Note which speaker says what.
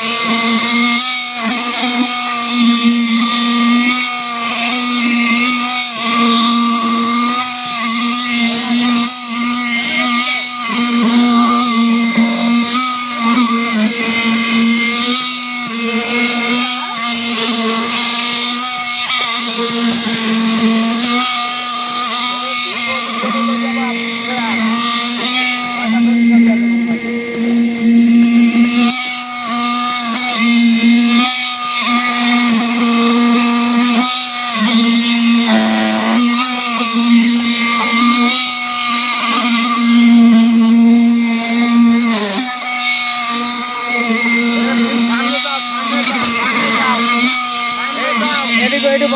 Speaker 1: Música এদিকে এটু